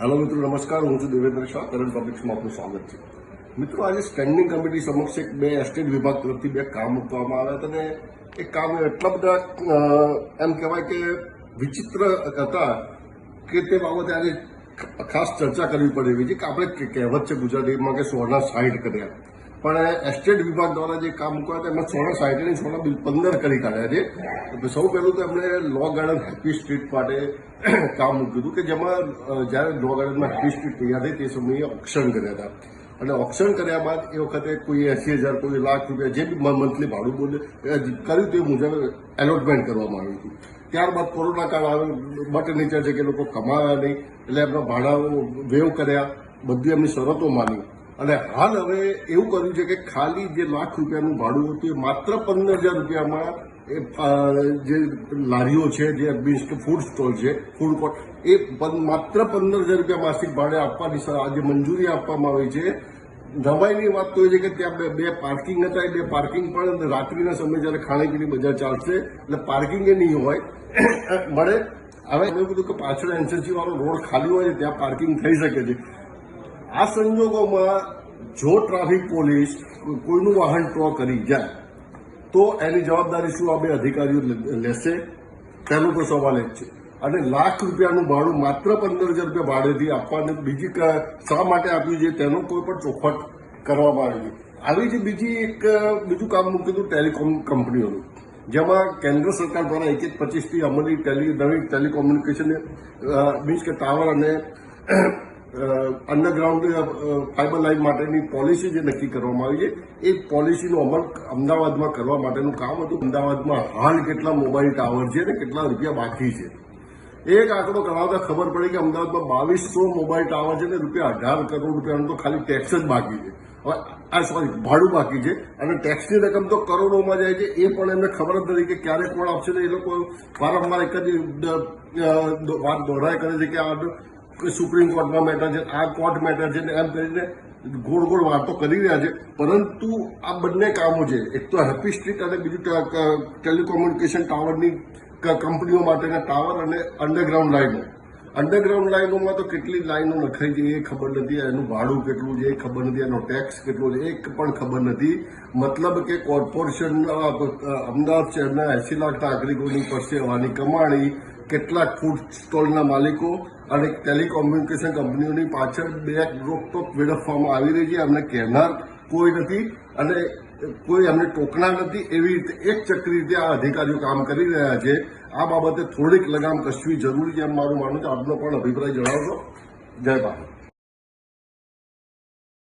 Hello મિત્રો. નમસ્કાર. હું છું દેવેન્દ્ર શાહ. કરંટ ટોપિક્સમાં આપનું સ્વાગત છે. મિત્રો, આજે સ્ટેન્ડિંગ કમિટી સમક્ષ એક બે એસ્ટેટ વિભાગ તરફથી બે કામ મૂકવામાં આવ્યા હતા અને એ કામ એટલા બધા એમ કહેવાય કે વિચિત્ર હતા કે તે બાબતે આજે ખાસ ચર્ચા કરવી પડે એવી છે કે આપણે કહેવત છે ગુજરાતીમાં કે સોના સાઈડ કર્યા. પણ એસ્ટેટ વિભાગ દ્વારા જે કામ મૂકવા એમાં સોળા અને સોળા બિલ પંદર કરી કાઢ્યા છે. સૌ પહેલું તો એમણે લો ગાર્ડન હેપી સ્ટ્રીટ માટે કામ મૂક્યું હતું કે જેમાં જ્યારે લો ગાર્ડનમાં હેપી સ્ટ્રીટ તૈયાર થઈ, તે સમયે ઓપ્શન કર્યા હતા. અને ઓપ્શન કર્યા બાદ એ વખતે કોઈ એસી હજાર, કોઈ લાખ રૂપિયા જે બી મંથલી ભાડું બોલે કર્યું તે મુજબ એલોટમેન્ટ કરવામાં આવ્યું હતું. ત્યારબાદ કોરોના કાળ આવ્યો બટ નેચર છે કે લોકો કમાયા નહીં, એટલે એમના ભાડાઓ વેવ કર્યા, બધી એમની શરતો માની. અને હાલ હવે એવું કર્યું છે કે ખાલી જે લાખ રૂપિયાનું ભાડું હતું એ માત્ર પંદર હજાર રૂપિયામાં એ જે લારીઓ છે, જે મીન્સ ફૂડ સ્ટોલ છે, ફૂડ કોર્ટ, એ માત્ર પંદર હજાર રૂપિયા માસિક ભાડે આપવાની આજે મંજૂરી આપવામાં આવી છે. નવાઈની વાત તો એ છે કે ત્યાં બે બે પાર્કિંગ હતા, એ બે પાર્કિંગ પણ રાત્રિના સમયે જ્યારે ખાણીપીણી બજાર ચાલશે, એટલે પાર્કિંગ એ નહીં હોય. મળે. હવે એવું કીધું કે પાછળ એનસીસી વાળો રોડ ખાલી હોય ત્યાં પાર્કિંગ થઈ શકે છે. આ સંજોગોમાં જો ટ્રાફિક પોલીસ કોઈનું વાહન ટ્રો કરી જાય, તો એની જવાબદારી શું? આ બે અધિકારીઓ લેશે. તેનો તો સવાલ જ છે. અને લાખ રૂપિયાનું ભાડું માત્ર પંદર હજાર રૂપિયા ભાડેથી આપવાનું બીજી શા માટે આપ્યું છે તેનો કોઈ પણ ચોખવટ કરવામાં આવી આવી જ બીજી એક, બીજું કામ મૂક્યું હતું ટેલિકોમ કંપનીઓનું, જેમાં કેન્દ્ર સરકાર દ્વારા એક એક પચીસથી અમલી ટેલી, નવી ટેલિકોમ્યુનિકેશન મીન્સ કે ટાવર અને અંડરગ્રાઉન્ડ ફાઇબર લાઇન માટેની પોલિસી જે નક્કી કરવામાં આવી છે, એ પોલિસીનો અમલ અમદાવાદમાં કરવા માટેનું કામ હતું. અમદાવાદમાં હાલ કેટલા મોબાઈલ ટાવર છે અને કેટલા રૂપિયા બાકી છે. એક આંકડો કરાવતા ખબર પડી કે અમદાવાદમાં બાવીસો મોબાઈલ ટાવર છે ને રૂપિયા અઢાર કરોડ રૂપિયાનું તો ખાલી ટેક્સ જ બાકી છે. હવે, આ સોરી ભાડું બાકી છે અને ટેક્સની રકમ તો કરોડોમાં જાય છે, એ પણ એમને ખબર જ નથી કે ક્યારે કોણ આપશે ને એ લોકો વારંવાર એક જ વાત દોહરાય કરે છે કે આ સુપ્રીમ કોર્ટમાં મેટર છે, આ કોર્ટ મેટર છે એમ કરીને ગોળ ગોળ વાતો કરી રહ્યા છે. પરંતુ આ બંને કામો છે, એક તો હેપી સ્ટ્રીટ અને બીજું ટેલિકોમ્યુનિકેશન ટાવરની કંપનીઓ માટેના ટાવર અને અંડરગ્રાઉન્ડ લાઈનો અંડરગ્રાઉન્ડ લાઈનોમાં તો કેટલી લાઈનો નખાઈ છે એ ખબર નથી, એનું ભાડું કેટલું છે એ ખબર નથી, એનો ટેક્સ કેટલો છે એ પણ ખબર નથી. મતલબ કે કોર્પોરેશન અમદાવાદ શહેરના એસી લાખ નાગરિકોની પરસેવાની કમાણી કેટલાક ફૂડ સ્ટોલના માલિકો અને ટેલિકોમ્યુનિકેશન કંપનીઓની પાછળ બે રોકટોક વેડફવામાં આવી રહી છે. એમને કહેનાર કોઈ નથી અને કોઈ એમને ટોકના નથી. એવી રીતે એક ચક્રી રીતે આ અધિકારીઓ કામ કરી રહ્યા છે. આ બાબતે થોડીક લગામ કસવી જરૂરી છે એમ મારું માનવું છે. આપનો પણ અભિપ્રાય જણાવશો. જય ભારત.